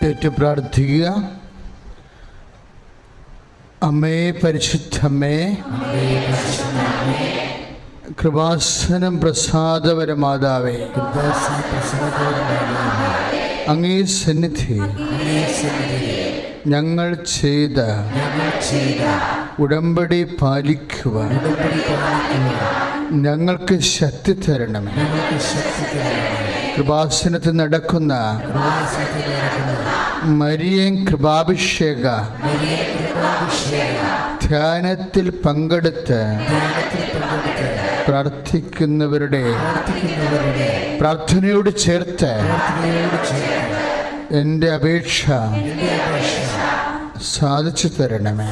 ഏറ്റു പ്രാർത്ഥിക്കുക. അമ്മേ പരിശുദ്ധമ്മേ കൃപാസനം പ്രസാദപരമാതാവേ അങ്ങേ സന്നിധി ഞങ്ങൾ ചെയ്ത ഉടമ്പടി പാലിക്കുവാൻ ഞങ്ങൾക്ക് ശക്തി തരണം കൃപാസനത്തിൽ നടക്കുന്ന മരിയൻ കൃപാഭിഷേക. ധ്യാനത്തിൽ പങ്കെടുത്ത് പ്രാർത്ഥിക്കുന്നവരുടെ പ്രാർത്ഥനയോട് ചേർത്ത് എന്റെ അപേക്ഷ സാധിച്ചു തരണമേ.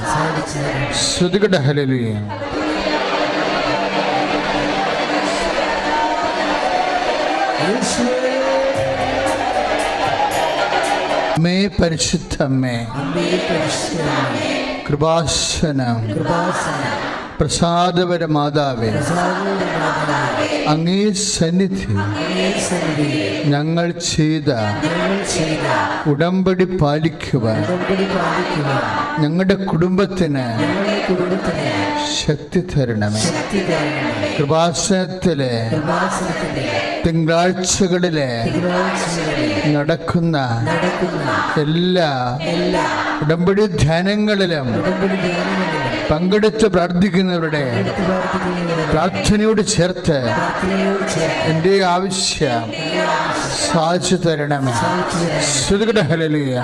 ശ്രുതികട ഹലലിയ അമ്മേ പരിശുദ്ധമ്മേ കൃപാസനം. പ്രസാദപര മാതാവേ. അങ്ങേ സന്നിധി. ഞങ്ങൾ ചെയ്ത ഉടമ്പടി പാലിക്കുവാൻ. ഞങ്ങളുടെ കുടുംബത്തിന് ശക്തി തരണമേ. കൃപാസനത്തിലെ തിങ്കളാഴ്ചകളിലെ നടക്കുന്ന എല്ലാ ഉടമ്പടി ധ്യാനങ്ങളിലും പങ്കെടുത്ത് പ്രാർത്ഥിക്കുന്നവരുടെ പ്രാർത്ഥനയോട് ചേർത്ത് എന്റെ ആവശ്യം സാധിച്ചു തരണമേ. ശ്രുതികട ഹലലിയ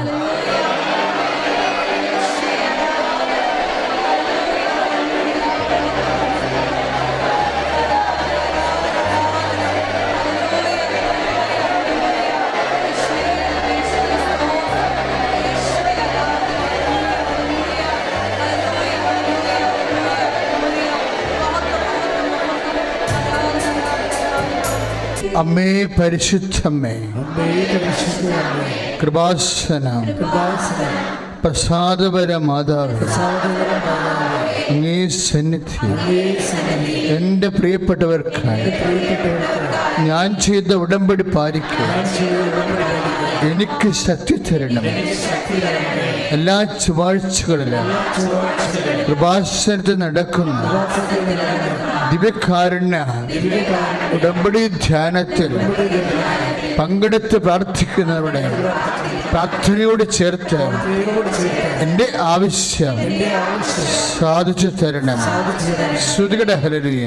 അമ്മേ പരിശുദ്ധമ്മേ. കൃപാസനം. പ്രസാദപര മാതാവ് സന്നിധി എന്റെ പ്രിയപ്പെട്ടവർക്കായി ഞാൻ ചെയ്ത ഉടമ്പടി പാലിക്കുക. എനിക്ക് ശക്തി തരണം. എല്ലാ ചൊവ്വാഴ്ചകളിലും കൃപാസനത്തിൽ നടക്കുന്ന ദിവ്യകാരുണ്യ ഉടമ്പടി ധ്യാനത്തിൽ പങ്കെടുത്ത് പ്രാർത്ഥിക്കുന്നവരുടെ പ്രാർത്ഥനയോട് ചേർത്ത് എന്റെ ആവശ്യം സാധിച്ചു തരണം. ശ്രുതികട ഹലരിയ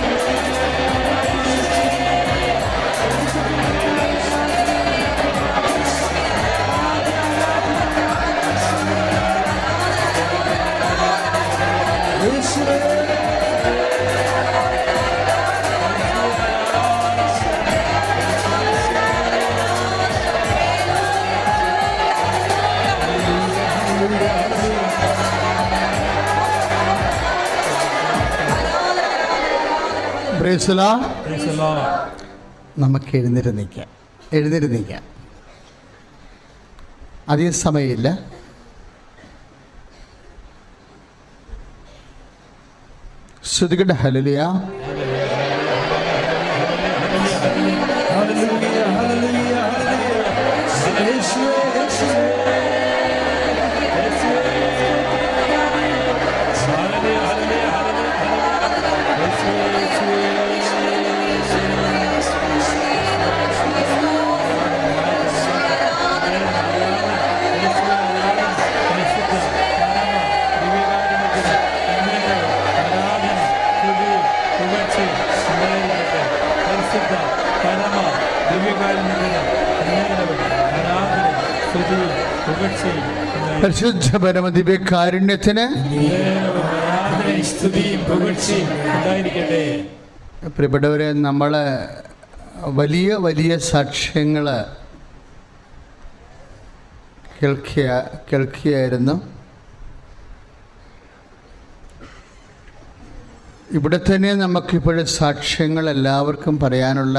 നമുക്ക് എഴുന്നേറ്റ് നിൽക്കാം. എഴുന്നേറ്റ് നിൽക്കാം. അധികം സമയമില്ല. ശ്രുതികട ഹലലിയ പരിശുദ്ധ പരമദിവ്യ കാരുണ്യത്തിന് പ്രിയപ്പെട്ടവരെ നമ്മൾ വലിയ വലിയ സാക്ഷ്യങ്ങൾ കേൾക്കുക കേൾക്കുകയായിരുന്നു ഇവിടെ തന്നെ നമുക്കിപ്പോഴും സാക്ഷ്യങ്ങൾ എല്ലാവർക്കും പറയാനുള്ള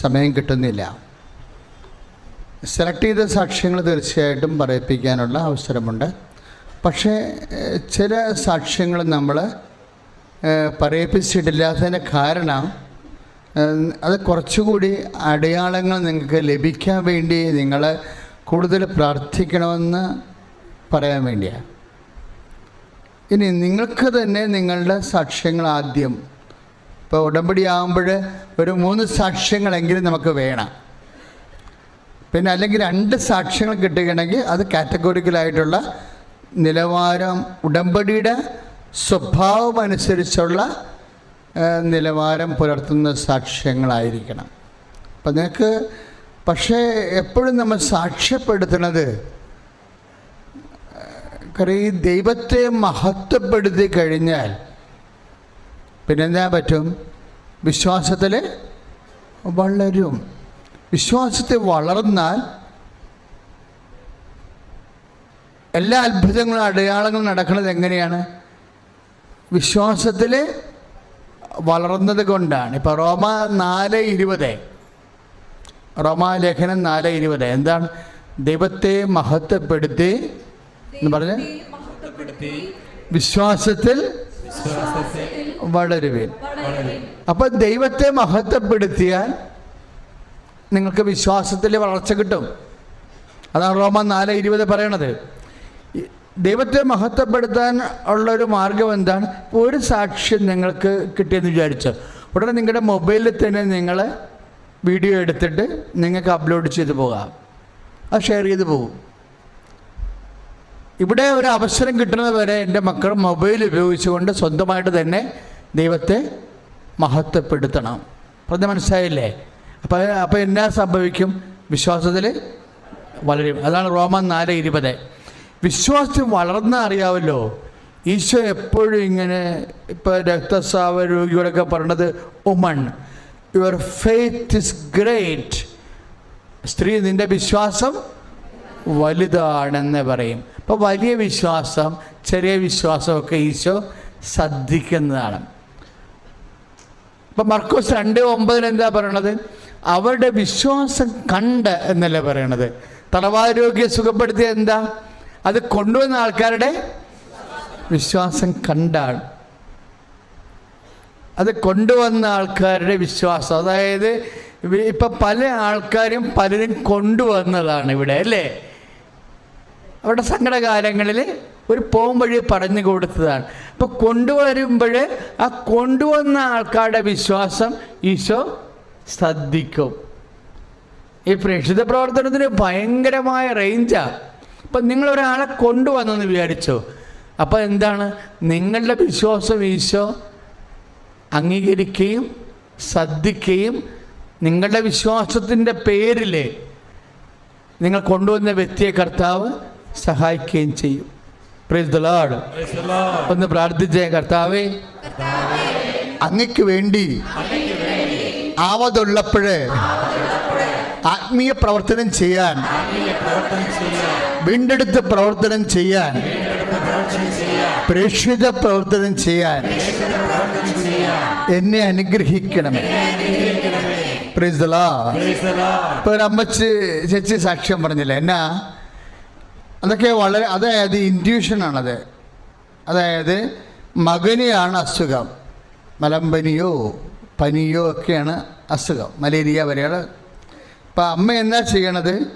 സമയം കിട്ടുന്നില്ല. സെലക്ട് ചെയ്ത സാക്ഷ്യങ്ങൾ തീർച്ചയായിട്ടും പറയിപ്പിക്കാനുള്ള അവസരമുണ്ട്. പക്ഷേ ചില സാക്ഷ്യങ്ങൾ നമ്മൾ പറയിപ്പിച്ചിട്ടില്ലാത്തതിന്റെ കാരണം അത് കുറച്ചുകൂടി അടയാളങ്ങൾ നിങ്ങൾക്ക് ലഭിക്കാൻ വേണ്ടി നിങ്ങൾ കൂടുതൽ പ്രാർത്ഥിക്കണമെന്ന് പറയാൻ വേണ്ടിയാണ്. ഇനി നിങ്ങൾക്ക് തന്നെ നിങ്ങളുടെ സാക്ഷ്യങ്ങൾ ആദ്യം. ഇപ്പോൾ ഉടമ്പടി ആകുമ്പോൾ ഒരു മൂന്ന് സാക്ഷ്യങ്ങളെങ്കിലും നമുക്ക് വേണം. പിന്നെ അല്ലെങ്കിൽ രണ്ട് സാക്ഷ്യങ്ങൾ കിട്ടുകയാണെങ്കിൽ അത് കാറ്റഗോറിക്കലായിട്ടുള്ള നിലവാരം ഉടമ്പടിയുടെ സ്വഭാവം അനുസരിച്ചുള്ള നിലവാരം പുലർത്തുന്ന സാക്ഷ്യങ്ങളായിരിക്കണം. അപ്പം നിങ്ങൾക്ക് പക്ഷേ എപ്പോഴും നമ്മൾ സാക്ഷ്യപ്പെടുത്തുന്നത് കാരണം ഈ ദൈവത്തെ മഹത്വപ്പെടുത്തി കഴിഞ്ഞാൽ പിന്നെന്താ പറ്റും? വിശ്വാസത്തിൽ വളരും. വിശ്വാസത്തിൽ വളർന്നാൽ എല്ലാ അത്ഭുതങ്ങളും അടയാളങ്ങളും നടക്കുന്നത് എങ്ങനെയാണ്? വിശ്വാസത്തിൽ വളർന്നത് കൊണ്ടാണ്. ഇപ്പോൾ റോമ നാല് ഇരുപത്. റോമാലേഖനം നാല് ഇരുപത്. എന്താണ്? ദൈവത്തെ മഹത്വപ്പെടുത്തി എന്ന് പറഞ്ഞ് വിശ്വാസത്തിൽ വളരുവേ വളരുവേൻ. അപ്പം ദൈവത്തെ മഹത്വപ്പെടുത്തിയാൽ നിങ്ങൾക്ക് വിശ്വാസത്തിൽ വളർച്ച കിട്ടും. അതാണ് റോമ നാല് ഇരുപത് പറയണത്. ദൈവത്തെ മഹത്വപ്പെടുത്താൻ ഉള്ളൊരു മാർഗം എന്താണ്? ഒരു സാക്ഷ്യം നിങ്ങൾക്ക് കിട്ടിയെന്ന് വിചാരിച്ചു. ഉടനെ നിങ്ങളുടെ മൊബൈലിൽ തന്നെ നിങ്ങൾ വീഡിയോ എടുത്തിട്ട് നിങ്ങൾക്ക് അപ്ലോഡ് ചെയ്ത് പോകാം. അത് ഷെയർ ചെയ്ത് പോകും. ഇവിടെ ഒരു അവസരം കിട്ടുന്നത് വരെ എന്റെ മക്കൾ മൊബൈൽ ഉപയോഗിച്ചുകൊണ്ട് സ്വന്തമായിട്ട് തന്നെ ദൈവത്തെ മഹത്വപ്പെടുത്തണം. പറഞ്ഞ മനസ്സിലായില്ലേ? അപ്പോൾ അപ്പം എന്നാ സംഭവിക്കും? വിശ്വാസത്തിൽ വളരും. അതാണ് റോമൻ നാല് ഇരുപത്. വിശ്വാസത്തിൽ വളർന്ന അറിയാമല്ലോ ഈശോ എപ്പോഴും ഇങ്ങനെ ഇപ്പോൾ രക്തസ്രാവ രോഗികളൊക്കെ പറഞ്ഞത് woman. Your faith is great സ്ത്രീ നിന്റെ വിശ്വാസം വലുതാണെന്ന് പറയും. അപ്പോൾ വലിയ വിശ്വാസം ചെറിയ വിശ്വാസമൊക്കെ ഈശോ ശ്രദ്ധിക്കുന്നതാണ്. ഇപ്പം മർക്കോസ് രണ്ട് ഒമ്പതിൽ എന്താ പറയണത്? അവരുടെ വിശ്വാസം കണ്ട് എന്നല്ലേ പറയണത്? തടവാരോഗ്യം സുഖപ്പെടുത്തിയ എന്താ? അത് കൊണ്ടുവന്ന ആൾക്കാരുടെ വിശ്വാസം കണ്ടാണ്. അത് കൊണ്ടുവന്ന ആൾക്കാരുടെ വിശ്വാസം. അതായത് ഇപ്പം പല ആൾക്കാരും പലരും കൊണ്ടുവന്നതാണ് ഇവിടെ അല്ലേ? അവരുടെ സങ്കടകാലങ്ങളിൽ ഒരു പോം വഴി പറഞ്ഞു കൊടുത്തതാണ്. അപ്പോൾ കൊണ്ടുവരുമ്പോൾ ആ കൊണ്ടുവന്ന ആൾക്കാരുടെ വിശ്വാസം ഈശോ ശ്രദ്ധിക്കും. ഈ പ്രേക്ഷിത പ്രവർത്തനത്തിന് ഭയങ്കരമായ റേഞ്ചാണ് അപ്പം നിങ്ങൾ ഒരാളെ കൊണ്ടുവന്നെന്ന് വിചാരിച്ചോ? അപ്പോൾ എന്താണ്? നിങ്ങളുടെ വിശ്വാസം ഈശോ അംഗീകരിക്കുകയും ശ്രദ്ധിക്കുകയും നിങ്ങളുടെ വിശ്വാസത്തിന്റെ പേരിൽ നിങ്ങൾ കൊണ്ടുവന്ന വ്യക്തിയെ കർത്താവ് സഹായിക്കുകയും ചെയ്യും. Lord. ഒന്ന് പ്രാർത്ഥിച്ചേ കർത്താവേ. അങ്ങക്ക് വേണ്ടി ആവതുള്ളപ്പോഴേ ആത്മീയ പ്രവർത്തനം ചെയ്യാൻ വീണ്ടെടുത്ത് പ്രവർത്തനം ചെയ്യാൻ പ്രേക്ഷിത പ്രവർത്തനം ചെയ്യാൻ എന്നെ അനുഗ്രഹിക്കണമേ. ഒരു അമ്മച്ചി ചേച്ചി സാക്ഷ്യം പറഞ്ഞില്ല? എന്നാ? അതൊക്കെ വളരെ അതായത് ഇൻഡ്യൂഷനാണത് അതായത് മകനെയാണ് അസുഖം. മലമ്പനിയോ? പനിയോ ഒക്കെയാണ് അസുഖം. മലേറിയ വരെയാണ് അപ്പം അമ്മ എന്താ ചെയ്യണത്?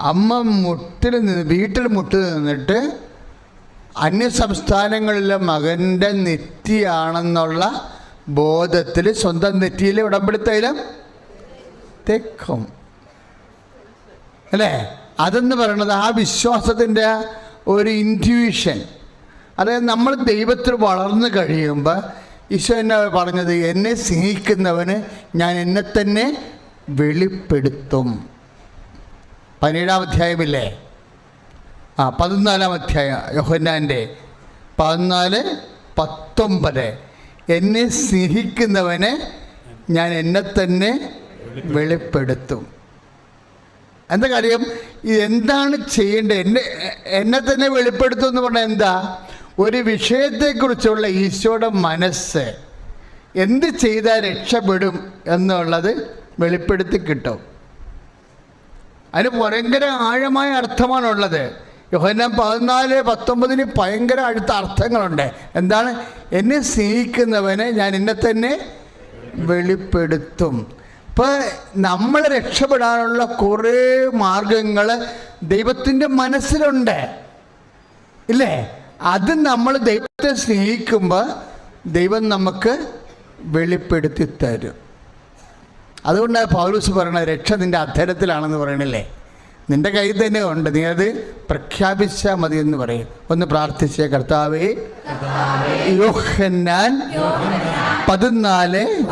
അമ്മ മുട്ടിൽ നിന്ന് വീട്ടിൽ മുട്ടിൽ നിന്നിട്ട് അന്യ സംസ്ഥാനങ്ങളിലെ മകന്റെ നെറ്റിയാണെന്നുള്ള ബോധത്തിൽ സ്വന്തം നെറ്റിയിൽ ഉടമ്പടി തെക്കും. അല്ലേ? അതെന്ന് പറയണത് ആ വിശ്വാസത്തിന്റെ ഒരു ഇന്റ്യൂഷൻ അതായത് നമ്മൾ ദൈവത്തിൽ വളർന്നു കഴിയുമ്പോൾ ഈശോ എന്നെ പറഞ്ഞത്? എന്നെ സ്നേഹിക്കുന്നവന് ഞാൻ എന്നെ തന്നെ വെളിപ്പെടുത്തും. പതിനേഴാം അധ്യായമില്ലേ? ആ പതിനാലാം അധ്യായം യോഹന്നാന്റെ പതിനാല് പത്തൊമ്പത്. എന്നെ സ്നേഹിക്കുന്നവനെ ഞാൻ എന്നെ തന്നെ വെളിപ്പെടുത്തും. എന്താ കാര്യം? എന്താണ് ചെയ്യേണ്ടത്? എന്നെ എന്നെ തന്നെ വെളിപ്പെടുത്തും എന്ന് പറഞ്ഞാൽ എന്താ? ഒരു വിഷയത്തെക്കുറിച്ചുള്ള ഈശോയുടെ മനസ്സ് എന്ത് ചെയ്താൽ രക്ഷപ്പെടും എന്നുള്ളത് വെളിപ്പെടുത്തി കിട്ടും. അതിന് ഭയങ്കര ആഴമായ അർത്ഥമാണുള്ളത്. യോഹന്നാൻ പതിനാല് പത്തൊമ്പതിന് ഭയങ്കര അടുത്ത അർത്ഥങ്ങളുണ്ട്. എന്താണ്? എന്നെ സ്നേഹിക്കുന്നവനെ ഞാൻ എന്നെ തന്നെ വെളിപ്പെടുത്തും. ഇപ്പോൾ നമ്മൾ രക്ഷപ്പെടാനുള്ള കുറേ മാർഗങ്ങൾ ദൈവത്തിന്റെ മനസ്സിലുണ്ട്. ഇല്ലേ? അത് നമ്മൾ ദൈവത്തെ സ്നേഹിക്കുമ്പോൾ ദൈവം നമുക്ക് വെളിപ്പെടുത്തി തരും. അതുകൊണ്ടാണ് പൗലൂസ് പറയണത് രക്ഷ നിന്റെ അധരത്തിലാണെന്ന് പറയണില്ലേ? നിന്റെ കയ്യിൽ തന്നെ ഉണ്ട്. നീ അത് പ്രഖ്യാപിച്ചാൽ മതി എന്ന് പറയും. ഒന്ന് പ്രാർത്ഥിച്ച കർത്താവേ. യോഹന്നാൻ പതിനാല്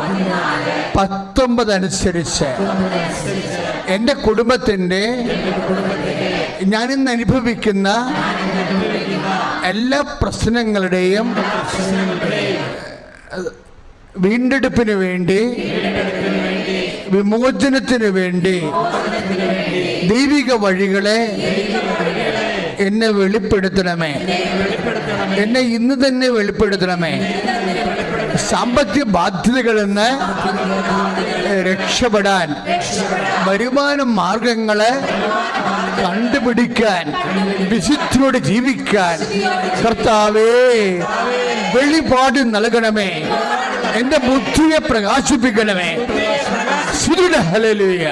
പത്തൊമ്പത് അനുസരിച്ച് എന്റെ കുടുംബത്തിന്റെ ഞാനിന്ന് അനുഭവിക്കുന്ന എല്ലാ പ്രശ്നങ്ങളുടെയും വീണ്ടെടുപ്പിന് വേണ്ടി വിമോചനത്തിന് വേണ്ടി ദൈവിക വഴികളെ എന്നെ വെളിപ്പെടുത്തണമേ. എന്നെ ഇന്ന് തന്നെ വെളിപ്പെടുത്തണമേ. സാമ്പത്തിക ബാധ്യതകളിൽ നിന്ന് രക്ഷപ്പെടാൻ വരുമാന മാർഗങ്ങളെ കണ്ടുപിടിക്കാൻ വിശുദ്ധിയോട് ജീവിക്കാൻ കർത്താവേ വെളിപാട് നൽകണമേ. എന്റെ ബുദ്ധിയെ പ്രകാശിപ്പിക്കണമേ. ഹല്ലേലൂയ.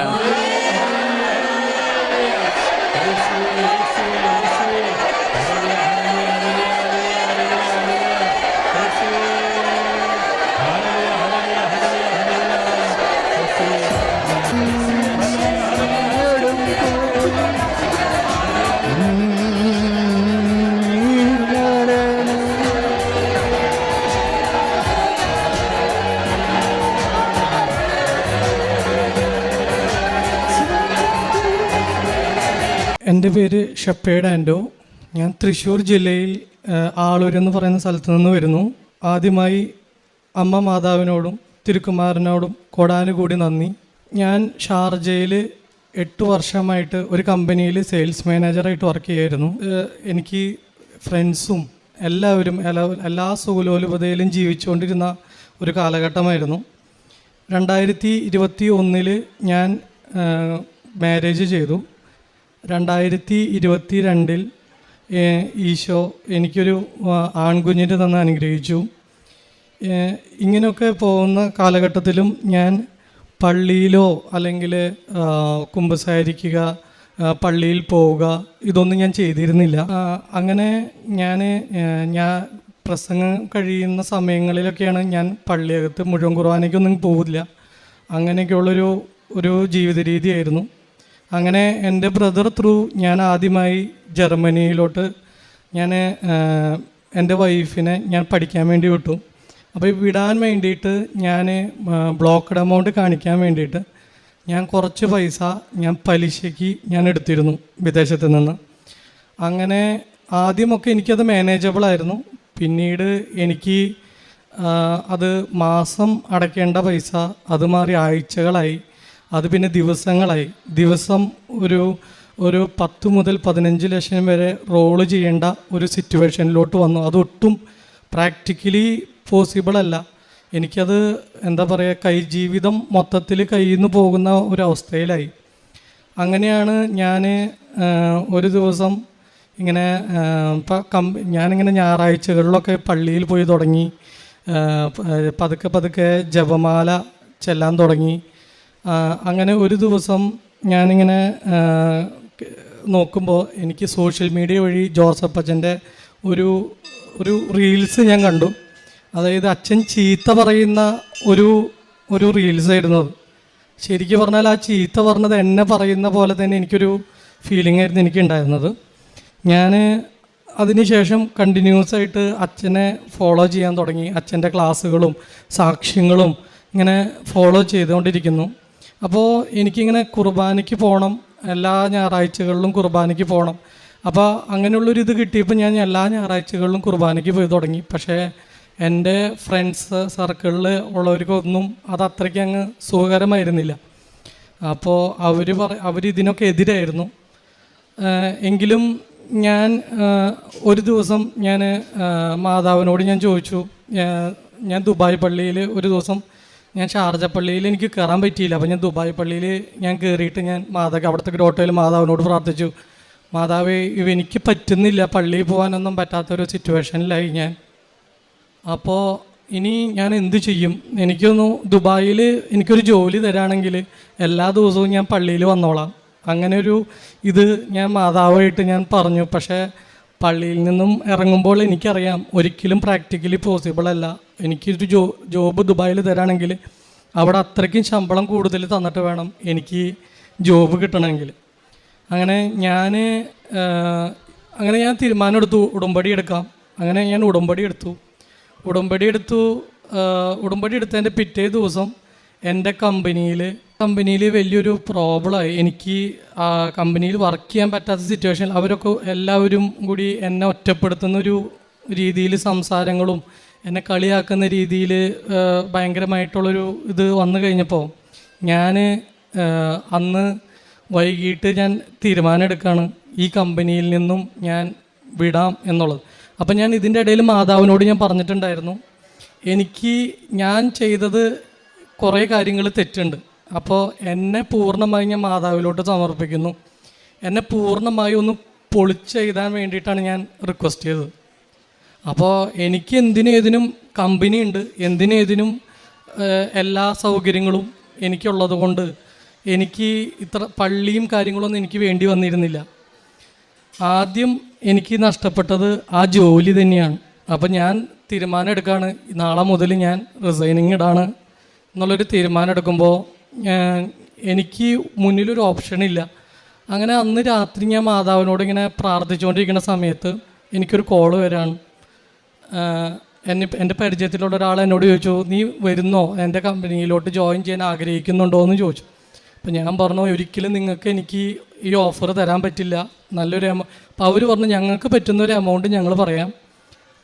എന്റെ പേര് ഷപ്പേഡ് ആൻഡോ. ഞാൻ തൃശ്ശൂർ ജില്ലയിൽ ആളൂർ എന്ന് പറയുന്ന സ്ഥലത്ത് നിന്ന് വരുന്നു. ആദ്യമായി അമ്മ മാതാവിനോടും തിരുക്കുമാരനോടും കൊടാനുകൂടി നന്ദി. ഞാൻ ഷാർജയിൽ എട്ട് വർഷമായിട്ട് ഒരു കമ്പനിയിൽ സെയിൽസ് മാനേജറായിട്ട് വർക്ക് ചെയ്യായിരുന്നു. എനിക്ക് ഫ്രണ്ട്സും എല്ലാവരും എല്ലാ എല്ലാ സുഖലോലുപതയിലും ജീവിച്ചുകൊണ്ടിരുന്ന ഒരു കാലഘട്ടമായിരുന്നു. രണ്ടായിരത്തി ഇരുപത്തി ഒന്നിൽ ഞാൻ മാരേജ് ചെയ്തു. രണ്ടായിരത്തി ഇരുപത്തി രണ്ടിൽ ഈശോ എനിക്കൊരു ആൺകുഞ്ഞിനെ തന്ന് അനുഗ്രഹിച്ചു. ഇങ്ങനെയൊക്കെ പോകുന്ന കാലഘട്ടത്തിലും ഞാൻ പള്ളിയിലോ അല്ലെങ്കിൽ കുമ്പസാരിക്കുക പള്ളിയിൽ പോവുക ഇതൊന്നും ഞാൻ ചെയ്തിരുന്നില്ല. അങ്ങനെ ഞാൻ ഞാൻ പ്രസംഗം കഴിയുന്ന സമയങ്ങളിലൊക്കെയാണ് ഞാൻ പള്ളിയകത്ത് മുഴുവൻ കുർബാനയ്ക്കൊന്നും പോവില്ല. അങ്ങനെയൊക്കെയുള്ളൊരു ഒരു ജീവിത രീതിയായിരുന്നു അങ്ങനെ എന്റെ ബ്രദർ ത്രൂ ഞാൻ ആദ്യമായി ജർമ്മനിയിലോട്ട് ഞാൻ എന്റെ വൈഫിനെ ഞാൻ പഠിക്കാൻ വേണ്ടി വിട്ടു. അപ്പോൾ വിടാൻ വേണ്ടിയിട്ട് ഞാൻ ബ്ലോക്കഡ് എമൗണ്ട് കാണിക്കാൻ വേണ്ടിയിട്ട് ഞാൻ കുറച്ച് പൈസ ഞാൻ പലിശയ്ക്ക് ഞാൻ എടുത്തിരുന്നു വിദേശത്ത് നിന്ന്. അങ്ങനെ ആദ്യമൊക്കെ എനിക്കത് മാനേജബിൾ ആയിരുന്നു. പിന്നീട് എനിക്ക് അത് മാസം അടയ്ക്കേണ്ട പൈസ അത് മാറി ആഴ്ചകളായി. അത് പിന്നെ ദിവസങ്ങളായി. ദിവസം ഒരു ഒരു പത്ത് മുതൽ പതിനഞ്ച് ലക്ഷം വരെ റോൾ ചെയ്യേണ്ട ഒരു സിറ്റുവേഷനിലോട്ട് വന്നു. അതൊട്ടും പ്രാക്ടിക്കലി പോസിബിൾ അല്ല എനിക്കത് എന്താ പറയുക കൈ ജീവിതം മൊത്തത്തിൽ കയ്യിൽ നിന്ന് പോകുന്ന ഒരു അവസ്ഥയിലായി അങ്ങനെയാണ് ഞാൻ ഒരു ദിവസം ഇങ്ങനെ ഇപ്പം കം ഞാനിങ്ങനെ ഞായറാഴ്ചകളിലൊക്കെ പള്ളിയിൽ പോയി തുടങ്ങി പതുക്കെ പതുക്കെ ജപമാല ചെല്ലാൻ തുടങ്ങി. അങ്ങനെ ഒരു ദിവസം ഞാനിങ്ങനെ നോക്കുമ്പോൾ എനിക്ക് സോഷ്യൽ മീഡിയ വഴി ജോസഫ് അച്ഛന്റെ ഒരു ഒരു റീൽസ് ഞാൻ കണ്ടു. അതായത് അച്ഛൻ ചീത്ത പറയുന്ന ഒരു ഒരു റീൽസ് ആയിരുന്നു അത്. ശരിക്കും പറഞ്ഞാൽ ആ ചീത്ത പറഞ്ഞത് എന്നെ പറയുന്ന പോലെ തന്നെ എനിക്കൊരു ഫീലിംഗ് ആയിരുന്നു എനിക്ക് ഉണ്ടായിരുന്നത് ഞാൻ അതിനുശേഷം കണ്ടിന്യൂസ് ആയിട്ട് അച്ഛനെ ഫോളോ ചെയ്യാൻ തുടങ്ങി. അച്ഛന്റെ ക്ലാസ്സുകളും സാക്ഷ്യങ്ങളും ഇങ്ങനെ ഫോളോ ചെയ്തുകൊണ്ടിരിക്കുന്നു. അപ്പോൾ എനിക്കിങ്ങനെ കുർബാനയ്ക്ക് പോകണം എല്ലാ ഞായറാഴ്ചകളിലും കുർബാനയ്ക്ക് പോകണം അപ്പോൾ അങ്ങനെയുള്ളൊരു ഇത് കിട്ടിയപ്പോൾ ഞാൻ എല്ലാ ഞായറാഴ്ചകളിലും കുർബാനയ്ക്ക് പോയി തുടങ്ങി. പക്ഷേ എന്റെ ഫ്രണ്ട്സ് സർക്കിളിൽ ഉള്ളവർക്കൊന്നും അത് അത്രയ്ക്ക് അങ്ങ് സുഖകരമായിരുന്നില്ല. അപ്പോൾ അവർ പറ അവരിതിനൊക്കെ എതിരായിരുന്നു. എങ്കിലും ഞാൻ ഒരു ദിവസം ഞാൻ മാതാവിനോട് ഞാൻ ചോദിച്ചു. ഞാൻ ദുബായ് പള്ളിയിൽ ഒരു ദിവസം ഞാൻ ഷാർജ പള്ളിയിൽ എനിക്ക് കയറാൻ പറ്റിയില്ല. അപ്പോൾ ഞാൻ ദുബായ് പള്ളിയിൽ ഞാൻ കയറിയിട്ട് ഞാൻ മാതാവ് അവിടുത്തെ ഗ്രോട്ടയിൽ മാതാവിനോട് പ്രാർത്ഥിച്ചു. മാതാവ് എനിക്ക് പറ്റുന്നില്ല. പള്ളിയിൽ പോകാനൊന്നും പറ്റാത്തൊരു സിറ്റുവേഷനിലായി ഞാൻ. അപ്പോൾ ഇനി ഞാൻ എന്ത് ചെയ്യും? എനിക്കൊന്ന് ദുബായിൽ എനിക്കൊരു ജോലി തരാണെങ്കിൽ എല്ലാ ദിവസവും ഞാൻ പള്ളിയിൽ വന്നോളാം. അങ്ങനെ ഒരു ഇത് ഞാൻ മാതാവായിട്ട് ഞാൻ പറഞ്ഞു. പക്ഷേ പള്ളിയിൽ നിന്നും ഇറങ്ങുമ്പോൾ എനിക്കറിയാം ഒരിക്കലും പ്രാക്ടിക്കലി പോസിബിൾ അല്ല. എനിക്കൊരു ജോ ജോബ് ദുബായിൽ തരാണെങ്കിൽ അവിടെ അത്രയ്ക്കും ശമ്പളം കൂടുതൽ തന്നിട്ട് വേണം എനിക്ക് ജോബ് കിട്ടണമെങ്കിൽ. അങ്ങനെ ഞാൻ അങ്ങനെ ഞാൻ തീരുമാനം എടുത്തു ഉടമ്പടി എടുക്കാം. അങ്ങനെ ഞാൻ ഉടമ്പടി എടുത്തു. ഉടമ്പടി എടുത്തു ഉടമ്പടി എടുത്തതിന്റെ പിറ്റേ ദിവസം എന്റെ കമ്പനിയിൽ കമ്പനിയിൽ വലിയൊരു പ്രോബ്ലമായി. എനിക്ക് ആ കമ്പനിയിൽ വർക്ക് ചെയ്യാൻ പറ്റാത്ത സിറ്റുവേഷനിൽ അവരൊക്കെ എല്ലാവരും കൂടി എന്നെ ഒറ്റപ്പെടുത്തുന്ന ഒരു രീതിയിൽ സംസാരങ്ങളും എന്നെ കളിയാക്കുന്ന രീതിയിൽ ഭയങ്കരമായിട്ടുള്ളൊരു ഇത് വന്നു കഴിഞ്ഞപ്പോൾ ഞാൻ അന്ന് വൈകിട്ട് ഞാൻ തീരുമാനമെടുക്കുകയാണ് ഈ കമ്പനിയിൽ നിന്നും ഞാൻ വിടാം എന്നുള്ളത്. അപ്പം ഞാൻ ഇതിന്റെ ഇടയിൽ മാതാവിനോട് ഞാൻ പറഞ്ഞിട്ടുണ്ടായിരുന്നു എനിക്ക് ഞാൻ ചെയ്തത് കുറേ കാര്യങ്ങൾ തെറ്റുണ്ട്. അപ്പോൾ എന്നെ പൂർണമായി ഞാൻ മാതാവിലോട്ട് സമർപ്പിക്കുന്നു. എന്നെ പൂർണമായി ഒന്ന് പൊളിച്ചെഴുതാൻ വേണ്ടിയിട്ടാണ് ഞാൻ റിക്വസ്റ്റ് ചെയ്തത്. അപ്പോൾ എനിക്ക് എന്തിനേതിനും കമ്പനി ഉണ്ട്. എന്തിനും എല്ലാ സൗകര്യങ്ങളും എനിക്കുള്ളത് കൊണ്ട് എനിക്ക് ഇത്ര പള്ളിയും കാര്യങ്ങളൊന്നും എനിക്ക് വേണ്ടി വന്നിരുന്നില്ല. ആദ്യം എനിക്ക് നഷ്ടപ്പെട്ടത് ആ ജോലി തന്നെയാണ്. അപ്പം ഞാൻ തീരുമാനം എടുക്കുകയാണ് നാളെ മുതൽ ഞാൻ റിസൈനിങ് ഇടാണ്. എന്നുള്ളൊരു തീരുമാനം എടുക്കുമ്പോൾ എനിക്ക് മുന്നിലൊരു ഓപ്ഷൻ ഇല്ല. അങ്ങനെ അന്ന് രാത്രി ഞാൻ മാതാവിനോട് ഇങ്ങനെ പ്രാർത്ഥിച്ചുകൊണ്ടിരിക്കുന്ന സമയത്ത് എനിക്കൊരു കോൾ വരാണ്. എന്നെ എന്റെ പരിചയത്തിലുള്ള ഒരാൾ എന്നോട് ചോദിച്ചു നീ വരുന്നോ? എന്റെ കമ്പനിയിലോട്ട് ജോയിൻ ചെയ്യാൻ ആഗ്രഹിക്കുന്നുണ്ടോ? എന്ന് ചോദിച്ചു. അപ്പം ഞാൻ പറഞ്ഞു ഒരിക്കലും നിങ്ങൾക്ക് എനിക്ക് ഈ ഓഫർ തരാൻ പറ്റില്ല. നല്ലൊരു എമൗ അപ്പോൾ അവർ പറഞ്ഞു ഞങ്ങൾക്ക് പറ്റുന്ന ഒരു എമൗണ്ട് ഞങ്ങൾ പറയാം.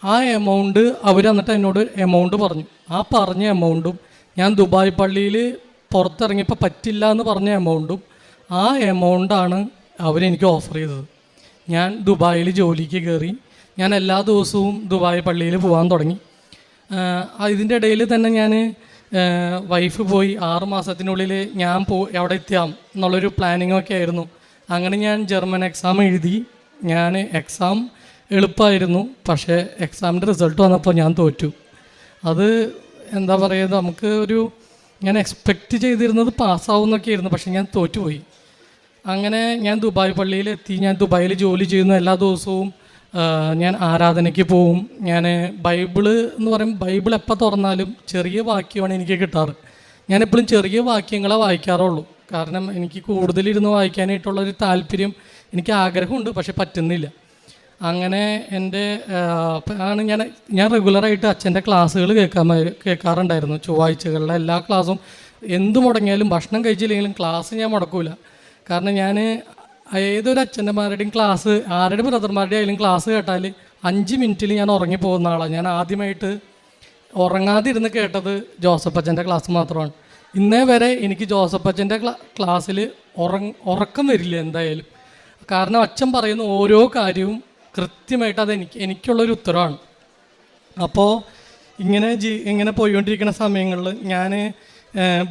ആ എമൗണ്ട് അവർ എന്നിട്ട് എന്നോട് എമൗണ്ട് പറഞ്ഞു. ആ പറഞ്ഞ എമൗണ്ടും ഞാൻ ദുബായ് പള്ളിയിൽ പുറത്തിറങ്ങിയപ്പോൾ പറ്റില്ല എന്ന് പറഞ്ഞ എമൗണ്ടും ആ എമൗണ്ടാണ് അവരെനിക്ക് ഓഫർ ചെയ്തത്. ഞാൻ ദുബായിൽ ജോലിക്ക് കയറി ഞാൻ എല്ലാ ദിവസവും ദുബായ് പള്ളിയിൽ പോകാൻ തുടങ്ങി. ഇതിന്റെ ഇടയിൽ തന്നെ ഞാൻ വൈഫ് പോയി. ആറ് മാസത്തിനുള്ളിൽ ഞാൻ പോ എവിടെ എത്തിയാം എന്നുള്ളൊരു പ്ലാനിങ്ങൊക്കെ ആയിരുന്നു. അങ്ങനെ ഞാൻ ജർമ്മൻ എക്സാം എഴുതി. ഞാൻ എക്സാം എളുപ്പമായിരുന്നു പക്ഷേ എക്സാമിന്റെ റിസൾട്ട് വന്നപ്പോൾ ഞാൻ തോറ്റു. അത് എന്താ പറയുക നമുക്ക് ഒരു ഞാൻ എക്സ്പെക്റ്റ് ചെയ്തിരുന്നത് പാസ്സാവുന്നൊക്കെ ആയിരുന്നു പക്ഷേ ഞാൻ തോറ്റുപോയി. അങ്ങനെ ഞാൻ ദുബായ് പള്ളിയിൽ എത്തി ഞാൻ ദുബായിൽ ജോലി ചെയ്യുന്ന എല്ലാ ദിവസവും ഞാൻ ആരാധനയ്ക്ക് പോവും. ഞാൻ ബൈബിൾ എന്ന് പറയും ബൈബിൾ എപ്പോൾ തുറന്നാലും ചെറിയ വാക്യമാണ് എനിക്ക് കിട്ടാറ്. ഞാൻ എപ്പോഴും ചെറിയ വാക്യങ്ങളെ വായിക്കാറുള്ളൂ. കാരണം എനിക്ക് കൂടുതലിരുന്ന് വായിക്കാനായിട്ടുള്ളൊരു താല്പര്യം എനിക്ക് ആഗ്രഹമുണ്ട് പക്ഷെ പറ്റുന്നില്ല. അങ്ങനെ എന്റെ ആണ് ഞാൻ ഞാൻ റെഗുലറായിട്ട് അച്ഛന്റെ ക്ലാസ്സുകൾ കേൾക്കാൻ കേൾക്കാറുണ്ടായിരുന്നു. ചൊവ്വാഴ്ചകളിലെ എല്ലാ ക്ലാസ്സും എന്ത് മുടങ്ങിയാലും ഭക്ഷണം കഴിച്ചില്ലെങ്കിലും ക്ലാസ് ഞാൻ മുടക്കൂല. കാരണം ഞാൻ ഏതൊരു അച്ഛന്റെമാരുടെയും ക്ലാസ് ആരുടെ ബ്രദർമാരുടെ ആയാലും ക്ലാസ് കേട്ടാൽ അഞ്ച് മിനിറ്റിൽ ഞാൻ ഉറങ്ങി പോകുന്ന ആളാണ്. ഞാൻ ആദ്യമായിട്ട് ഉറങ്ങാതിരുന്ന് കേട്ടത് ജോസഫ് അച്ഛന്റെ ക്ലാസ് മാത്രമാണ്. ഇന്നേ വരെ എനിക്ക് ജോസഫ് അച്ഛന്റെ ക്ലാ ക്ലാസ്സിൽ ഉറക്കം വരില്ല എന്തായാലും. കാരണം അച്ഛൻ പറയുന്ന ഓരോ കാര്യവും കൃത്യമായിട്ട് അത് എനിക്ക് എനിക്കുള്ളൊരു ഉത്തരവാണ്. അപ്പോൾ ഇങ്ങനെ ജീ ഇങ്ങനെ പോയിക്കൊണ്ടിരിക്കുന്ന സമയങ്ങളിൽ ഞാൻ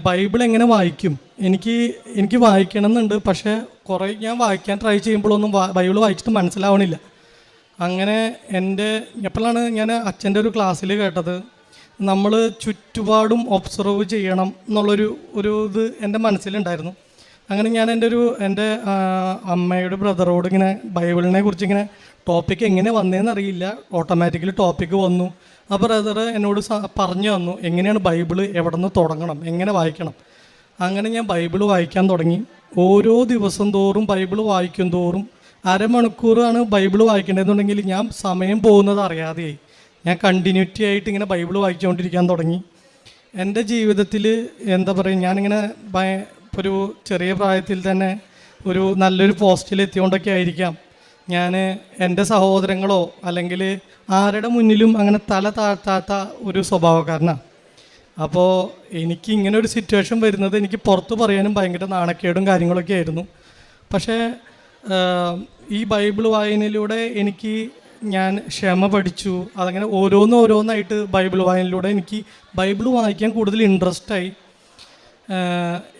ബൈബിൾ എങ്ങനെ വായിക്കും? എനിക്ക് എനിക്ക് വായിക്കണം എന്നുണ്ട് പക്ഷേ കുറേ ഞാൻ വായിക്കാൻ ട്രൈ ചെയ്യുമ്പോഴൊന്നും ബൈബിൾ വായിച്ചിട്ട് മനസ്സിലാവണില്ല. അങ്ങനെ എന്റെ എപ്പോഴാണ് ഞാൻ അച്ഛന്റെ ഒരു ക്ലാസ്സിൽ കേട്ടത് നമ്മൾ ചുറ്റുപാടും ഒബ്സർവ് ചെയ്യണം എന്നുള്ളൊരു ഒരു ഇത് എന്റെ മനസ്സിലുണ്ടായിരുന്നു. അങ്ങനെ ഞാൻ എന്റെ ഒരു എന്റെ അമ്മയുടെ ബ്രദറോട് ഇങ്ങനെ ബൈബിളിനെ കുറിച്ച് ഇങ്ങനെ ടോപ്പിക്ക് എങ്ങനെ വന്നതെന്ന് അറിയില്ല. ഓട്ടോമാറ്റിക്കലി ടോപ്പിക്ക് വന്നു. ആ ബ്രദർ എന്നോട് പറഞ്ഞു തന്നു എങ്ങനെയാണ് ബൈബിൾ എവിടെ നിന്ന് തുടങ്ങണം എങ്ങനെ വായിക്കണം. അങ്ങനെ ഞാൻ ബൈബിൾ വായിക്കാൻ തുടങ്ങി. ഓരോ ദിവസം തോറും ബൈബിൾ വായിക്കും തോറും അരമണിക്കൂറാണ് ബൈബിൾ വായിക്കേണ്ടതെന്നുണ്ടെങ്കിൽ ഞാൻ സമയം പോകുന്നത് അറിയാതെയായി. ഞാൻ കണ്ടിന്യൂറ്റി ആയിട്ട് ഇങ്ങനെ ബൈബിൾ വായിച്ചുകൊണ്ടിരിക്കാൻ തുടങ്ങി. എന്റെ ജീവിതത്തിൽ എന്താ പറയുക ഞാനിങ്ങനെ ഭയ- ഒരു ചെറിയ പ്രായത്തിൽ തന്നെ ഒരു നല്ലൊരു പോസ്റ്റിൽ എത്തിയോണ്ടൊക്കെ ആയിരിക്കാം. ഞാൻ എന്റെ സഹോദരങ്ങളോ അല്ലെങ്കിൽ ആരുടെ മുന്നിലും അങ്ങനെ തല താഴ്ത്താത്ത ഒരു സ്വഭാവക്കാരനാണ് അപ്പോൾ എനിക്ക് ഇങ്ങനെ ഒരു സിറ്റുവേഷൻ വരുന്നത് എനിക്ക് പുറത്ത് പറയാനും ഭയങ്കര നാണക്കേടും കാര്യങ്ങളൊക്കെ ആയിരുന്നു. പക്ഷേ ഈ ബൈബിൾ വായനയിലൂടെ എനിക്ക് ഞാൻ ക്ഷമ പഠിച്ചു. അതങ്ങനെ ഓരോന്നോരോന്നായിട്ട് ബൈബിൾ വായനയിലൂടെ എനിക്ക് ബൈബിൾ വായിക്കാൻ കൂടുതൽ ഇൻട്രസ്റ്റായി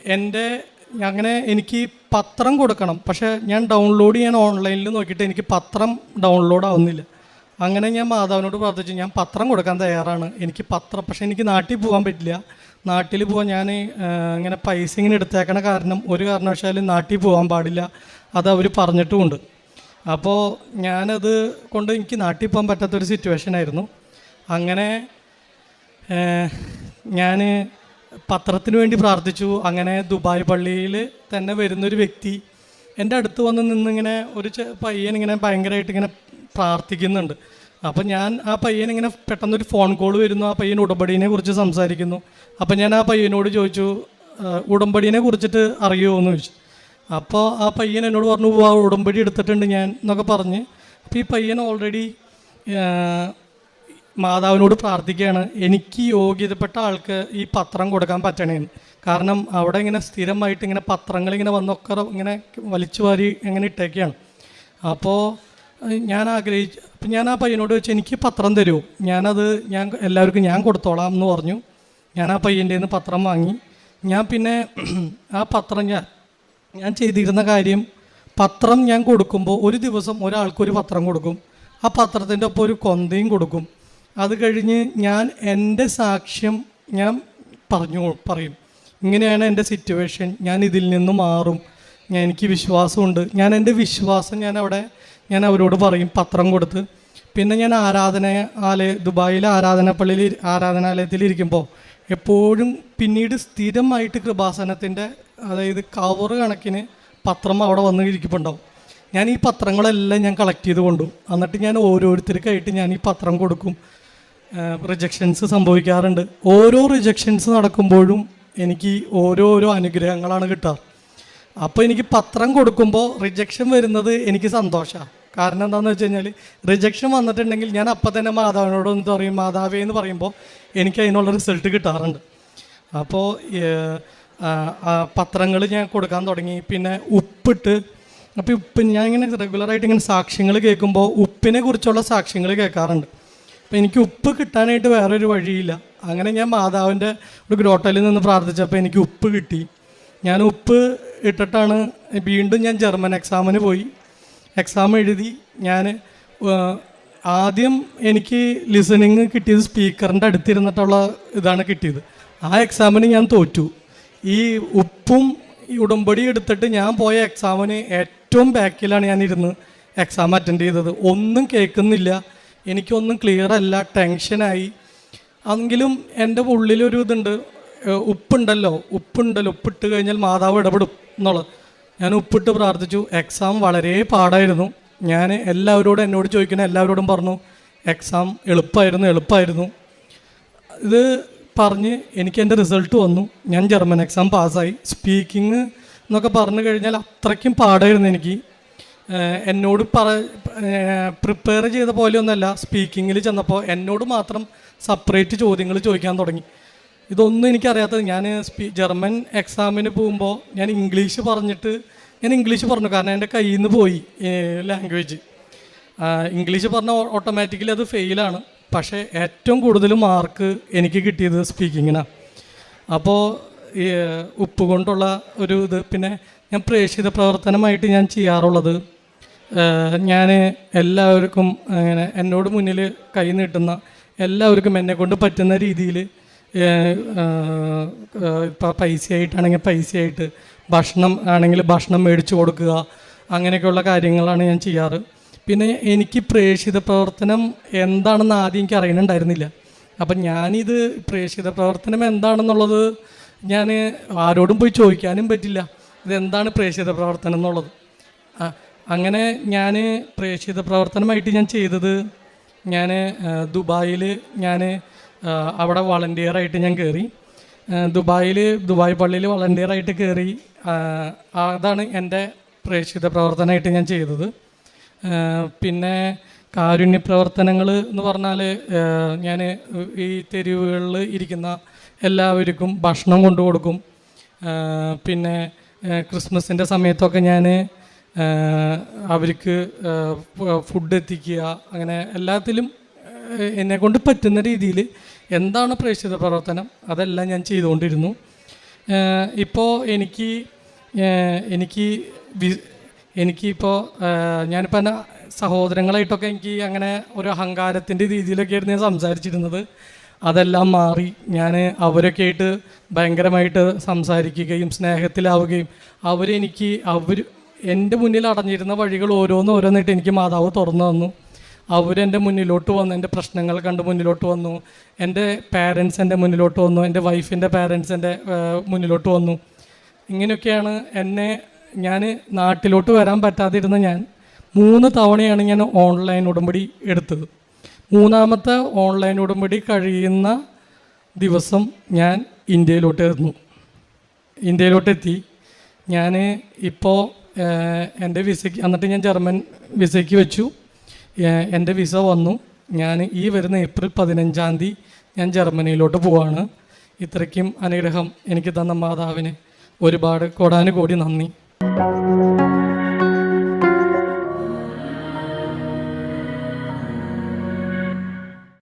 എന്റെ അങ്ങനെ എനിക്ക് പത്രം കൊടുക്കണം. പക്ഷേ ഞാൻ ഡൗൺലോഡ് ചെയ്യാൻ ഓൺലൈനിൽ നോക്കിയിട്ട് എനിക്ക് പത്രം ഡൗൺലോഡ് ആവുന്നില്ല. അങ്ങനെ ഞാൻ മാതാവിനോട് പ്രാർത്ഥിച്ചു ഞാൻ പത്രം കൊടുക്കാൻ തയ്യാറാണ്. എനിക്ക് പത്രം പക്ഷേ എനിക്ക് നാട്ടിൽ പോകാൻ പറ്റില്ല. നാട്ടിൽ പോകാൻ ഞാൻ ഇങ്ങനെ പൈസ ഇങ്ങനെ എടുത്തേക്കണ കാരണം ഒരു കാരണവശാലും നാട്ടിൽ പോകാൻ പാടില്ല. അത് അവർ പറഞ്ഞിട്ടുമുണ്ട്. അപ്പോൾ ഞാനത് കൊണ്ട് എനിക്ക് നാട്ടിൽ പോകാൻ പറ്റാത്തൊരു സിറ്റുവേഷൻ ആയിരുന്നു. അങ്ങനെ ഞാൻ പത്രത്തിന് വേണ്ടി പ്രാർത്ഥിച്ചു. അങ്ങനെ ദുബായ് പള്ളിയിൽ തന്നെ വരുന്നൊരു വ്യക്തി എന്റെ അടുത്ത് വന്ന് നിന്നിങ്ങനെ ഒരു പയ്യൻ ഇങ്ങനെ ഭയങ്കരമായിട്ട് ഇങ്ങനെ പ്രാർത്ഥിക്കുന്നുണ്ട്. അപ്പം ഞാൻ ആ പയ്യൻ ഇങ്ങനെ പെട്ടെന്നൊരു ഫോൺ കോൾ വരുന്നു. ആ പയ്യൻ ഉടമ്പടീനെ കുറിച്ച് സംസാരിക്കുന്നു. അപ്പം ഞാൻ ആ പയ്യനോട് ചോദിച്ചു "ആ, ഉടമ്പടീനെ കുറിച്ചിട്ട് അറിയുമോ എന്ന് ചോദിച്ചു. അപ്പോൾ ആ പയ്യൻ എന്നോട് പറഞ്ഞു "ഉവ്വ്, ആ ഉടമ്പടി എടുത്തിട്ടുണ്ട് ഞാൻ എന്നൊക്കെ പറഞ്ഞ്. അപ്പോൾ ഈ പയ്യൻ ഓൾറെഡി മാതാവിനോട് പ്രാർത്ഥിക്കുകയാണ്. എനിക്ക് യോഗ്യതപ്പെട്ട ആൾക്ക് ഈ പത്രം കൊടുക്കാൻ പറ്റണേന്ന് കാരണം അവിടെ ഇങ്ങനെ സ്ഥിരമായിട്ട് ഇങ്ങനെ പത്രങ്ങൾ ഇങ്ങനെ വന്നൊക്കെ ഇങ്ങനെ വലിച്ചു വാരി ഇങ്ങനെ ഇട്ടേക്കാണ്. അപ്പോൾ ഞാൻ ആഗ്രഹിച്ചു അപ്പം ഞാൻ ആ പയ്യനോട് വെച്ച് എനിക്ക് പത്രം തരുമോ ഞാനത് ഞാൻ എല്ലാവർക്കും ഞാൻ കൊടുത്തോളാം എന്ന് പറഞ്ഞു. ഞാൻ ആ പയ്യന്റെ നിന്ന് പത്രം വാങ്ങി. ഞാൻ പിന്നെ ആ പത്രം ഞാൻ ഞാൻ ചെയ്തിരുന്ന കാര്യം പത്രം ഞാൻ കൊടുക്കുമ്പോൾ ഒരു ദിവസം ഒരാൾക്കൊരു പത്രം കൊടുക്കും. ആ പത്രത്തിന്റെ ഒപ്പം ഒരു കൊന്തയും കൊടുക്കും. അത് കഴിഞ്ഞ് ഞാൻ എന്റെ സാക്ഷ്യം ഞാൻ പറഞ്ഞു പറയും. ഇങ്ങനെയാണ് എന്റെ സിറ്റുവേഷൻ ഞാൻ ഇതിൽ നിന്ന് മാറും. ഞാൻ എനിക്ക് വിശ്വാസമുണ്ട്. ഞാൻ എന്റെ വിശ്വാസം ഞാൻ അവിടെ ഞാൻ അവരോട് പറയും പത്രം കൊടുത്ത്. പിന്നെ ഞാൻ ആരാധന ആലയ ദുബായിലെ ആരാധനപ്പള്ളിയിൽ ആരാധനാലയത്തിൽ ഇരിക്കുമ്പോൾ എപ്പോഴും പിന്നീട് സ്ഥിരമായിട്ട് കൃപാസനത്തിന്റെ അതായത് കവർ കണക്കിന് പത്രം അവിടെ വന്ന് ഇരിക്കുന്നുണ്ടാവും ഞാൻ ഈ പത്രങ്ങളെല്ലാം ഞാൻ കളക്ട് ചെയ്ത് കൊണ്ടു. എന്നിട്ട് ഞാൻ ഓരോരുത്തർക്കായിട്ട് ഞാൻ ഈ പത്രം കൊടുക്കും. റിജക്ഷൻസ് സംഭവിക്കാറുണ്ട്. ഓരോ റിജക്ഷൻസ് നടക്കുമ്പോഴും എനിക്ക് ഓരോരോ അനുഗ്രഹങ്ങളാണ് കിട്ടുക. അപ്പോൾ എനിക്ക് പത്രം കൊടുക്കുമ്പോൾ റിജക്ഷൻ വരുന്നത് എനിക്ക് സന്തോഷമാണ്. കാരണം എന്താണെന്ന് വെച്ച് കഴിഞ്ഞാൽ റിജക്ഷൻ വന്നിട്ടുണ്ടെങ്കിൽ ഞാൻ അപ്പം തന്നെ മാതാവിനോട് ഒന്ന് പറയും മാതാവേ എന്ന് പറയുമ്പോൾ എനിക്ക് അതിനുള്ള റിസൾട്ട് കിട്ടാറുണ്ട്. അപ്പോൾ പത്രങ്ങൾ ഞാൻ കൊടുക്കാൻ തുടങ്ങി. പിന്നെ ഉപ്പിട്ട് അപ്പോൾ ഉപ്പ് ഞാൻ ഇങ്ങനെ റെഗുലറായിട്ട് ഇങ്ങനെ സാക്ഷ്യങ്ങൾ കേൾക്കുമ്പോൾ ഉപ്പിനെ കുറിച്ചുള്ള സാക്ഷ്യങ്ങൾ കേൾക്കാറുണ്ട്. അപ്പോൾ എനിക്ക് ഉപ്പ് കിട്ടാനായിട്ട് വേറൊരു വഴിയില്ല. അങ്ങനെ ഞാൻ മാതാവിന്റെ ഒരു ഗ്രോട്ടയിൽ നിന്ന് പ്രാർത്ഥിച്ചപ്പോൾ എനിക്ക് ഉപ്പ് കിട്ടി. ഞാൻ ഉപ്പ് ഇട്ടിട്ടാണ് വീണ്ടും ഞാൻ ജർമ്മൻ എക്സാമിന് പോയി. എക്സാം എഴുതി ഞാൻ ആദ്യം എനിക്ക് ലിസണിങ് കിട്ടിയത് സ്പീക്കറിന്റെ അടുത്തിരുന്നിട്ടുള്ള ഇതാണ് കിട്ടിയത്. ആ എക്സാമിന് ഞാൻ തോറ്റു. ഈ ഉപ്പും ഈ ഉടമ്പടി എടുത്തിട്ട് ഞാൻ പോയ എക്സാമിന് ഏറ്റവും ബാക്കിലാണ് ഞാൻ ഇരുന്ന് എക്സാം അറ്റൻഡ് ചെയ്തത്. ഒന്നും കേൾക്കുന്നില്ല. എനിക്കൊന്നും ക്ലിയർ അല്ല ടെൻഷനായി എങ്കിലും എന്റെ ഉള്ളിലൊരു ഇതുണ്ട് ഉപ്പുണ്ടല്ലോ ഉപ്പുണ്ടല്ലോ ഉപ്പിട്ട് കഴിഞ്ഞാൽ മാതാവ് ഇടപെടും എന്നുള്ളത്. ഞാൻ ഉപ്പിട്ട് പ്രാർത്ഥിച്ചു. എക്സാം വളരെ പാടായിരുന്നു. ഞാൻ എല്ലാവരോടും എന്നോട് ചോദിക്കുന്ന എല്ലാവരോടും പറഞ്ഞു എക്സാം എളുപ്പമായിരുന്നു എളുപ്പമായിരുന്നു ഇത് പറഞ്ഞ് എനിക്ക് എന്റെ റിസൾട്ട് വന്നു. ഞാൻ ജർമ്മൻ എക്സാം പാസ്സായി സ്പീക്കിംഗ് എന്നൊക്കെ പറഞ്ഞു കഴിഞ്ഞാൽ അത്രയ്ക്കും പാടായിരുന്നു എനിക്ക്. എന്നോട് പറ പ്രിപ്പയർ ചെയ്ത പോലെയൊന്നുമല്ല സ്പീക്കിങ്ങിൽ ചെന്നപ്പോൾ എന്നോട് മാത്രം സെപ്പറേറ്റ് ചോദ്യങ്ങൾ ചോദിക്കാൻ തുടങ്ങി. ഇതൊന്നും എനിക്കറിയാത്തത്. ഞാൻ സ്പീ ജർമ്മൻ എക്സാമിന് പോകുമ്പോൾ ഞാൻ ഇംഗ്ലീഷ് പറഞ്ഞിട്ട് ഞാൻ ഇംഗ്ലീഷ് പറഞ്ഞു. കാരണം എന്റെ കയ്യിൽ നിന്ന് പോയി ലാംഗ്വേജ് ഇംഗ്ലീഷ് പറഞ്ഞാൽ ഓട്ടോമാറ്റിക്കലി അത് ഫെയിലാണ് പക്ഷേ ഏറ്റവും കൂടുതൽ മാർക്ക് എനിക്ക് കിട്ടിയത് സ്പീക്കിങ്ങിനാണ് അപ്പോൾ ഉപ്പ് കൊണ്ടുള്ള ഒരു ഇത്. പിന്നെ ഞാൻ പ്രേക്ഷിത പ്രവർത്തനമായിട്ട് ഞാൻ ചെയ്യാറുള്ളത് ഞാൻ എല്ലാവർക്കും അങ്ങനെ എന്നോട് മുന്നിൽ കൈ നീട്ടുന്ന എല്ലാവർക്കും എന്നെ കൊണ്ട് പറ്റുന്ന രീതിയിൽ ഇപ്പോൾ പൈസയായിട്ടാണെങ്കിൽ പൈസയായിട്ട് ഭക്ഷണം ആണെങ്കിൽ ഭക്ഷണം മേടിച്ചു കൊടുക്കുക അങ്ങനെയൊക്കെയുള്ള കാര്യങ്ങളാണ് ഞാൻ ചെയ്യാറ്. പിന്നെ എനിക്ക് പ്രേക്ഷിത പ്രവർത്തനം എന്താണെന്ന് ആദ്യം എനിക്ക് അറിയണുണ്ടായിരുന്നില്ല. അപ്പം ഞാനിത് പ്രേക്ഷിത പ്രവർത്തനം എന്താണെന്നുള്ളത് ഞാൻ ആരോടും പോയി ചോദിക്കാനും പറ്റില്ല. ഇതെന്താണ് പ്രേക്ഷിത പ്രവർത്തനം എന്നുള്ളത്? ആ, അങ്ങനെ ഞാൻ പ്രേക്ഷിത പ്രവർത്തനമായിട്ട് ഞാൻ ചെയ്തത് ഞാൻ ദുബായിൽ ഞാൻ അവിടെ വളണ്ടിയറായിട്ട് ഞാൻ കയറി ദുബായിൽ ദുബായ് പള്ളിയിൽ വളണ്ടിയറായിട്ട് കയറി അതാണ് എന്റെ പ്രേക്ഷിത പ്രവർത്തനമായിട്ട് ഞാൻ ചെയ്തത്. പിന്നെ കാരുണ്യ പ്രവർത്തനങ്ങൾ എന്ന് പറഞ്ഞാൽ ഞാൻ ഈ തെരുവുകളിൽ ഇരിക്കുന്ന എല്ലാവർക്കും ഭക്ഷണം കൊണ്ടു കൊടുക്കും. പിന്നെ ക്രിസ്മസിന്റെ സമയത്തൊക്കെ ഞാൻ അവർക്ക് ഫുഡ് എത്തിക്കുക അങ്ങനെ എല്ലാത്തിലും എന്നെ കൊണ്ട് പറ്റുന്ന രീതിയിൽ എന്താണ് പ്രേക്ഷിത പ്രവർത്തനം? അതെല്ലാം ഞാൻ ചെയ്തുകൊണ്ടിരുന്നു. ഇപ്പോൾ എനിക്ക് എനിക്ക് വി- എനിക്കിപ്പോൾ ഞാനിപ്പോൾ സഹോദരങ്ങളായിട്ടൊക്കെ എനിക്ക് അങ്ങനെ ഒരു അഹങ്കാരത്തിന്റെ രീതിയിലൊക്കെ ആയിരുന്നു ഞാൻ സംസാരിച്ചിരുന്നത്. അതെല്ലാം മാറി ഞാൻ അവരൊക്കെ ആയിട്ട് ഭയങ്കരമായിട്ട് സംസാരിക്കുകയും സ്നേഹത്തിലാവുകയും അവരെനിക്ക് അവർ എന്റെ മുന്നിൽ അടഞ്ഞിരുന്ന വഴികൾ ഓരോന്ന് ഓരോന്നിട്ട് എനിക്ക് മാതാവ് തുറന്നു തന്നു. അവരെന്റെ മുന്നിലോട്ട് വന്നു എന്റെ പ്രശ്നങ്ങൾ കണ്ട് മുന്നിലോട്ട് വന്നു എന്റെ പാരൻസ് എന്റെ മുന്നിലോട്ട് വന്നു എന്റെ വൈഫിന്റെ പാരൻസ് എന്റെ മുന്നിലോട്ട് വന്നു. ഇങ്ങനെയൊക്കെയാണ് എന്നെ ഞാൻ നാട്ടിലോട്ട് വരാൻ പറ്റാതിരുന്ന ഞാൻ മൂന്ന് തവണയാണ് ഞാൻ ഓൺലൈൻ ഉടമ്പടി എടുത്തത്. മൂന്നാമത്തെ ഓൺലൈൻ ഉടമ്പടി കഴിയുന്ന ദിവസം ഞാൻ ഇന്ത്യയിലോട്ട് എത്തുന്നു. ഇന്ത്യയിലോട്ടെത്തി. ഞാൻ ഇപ്പോൾ എന്റെ വിസയ്ക്ക് എന്നിട്ട് ഞാൻ ജർമ്മൻ വിസയ്ക്ക് വെച്ചു. എന്റെ വിസ വന്നു. ഞാൻ ഈ വരുന്ന ഏപ്രിൽ പതിനഞ്ചാം തീയതി ഞാൻ ജർമ്മനിയിലോട്ട് പോവാണ്. ഇത്രയ്ക്കും അനുഗ്രഹം എനിക്ക് തന്ന മാതാവിന് ഒരുപാട് കോടാനുകോടി നന്ദി.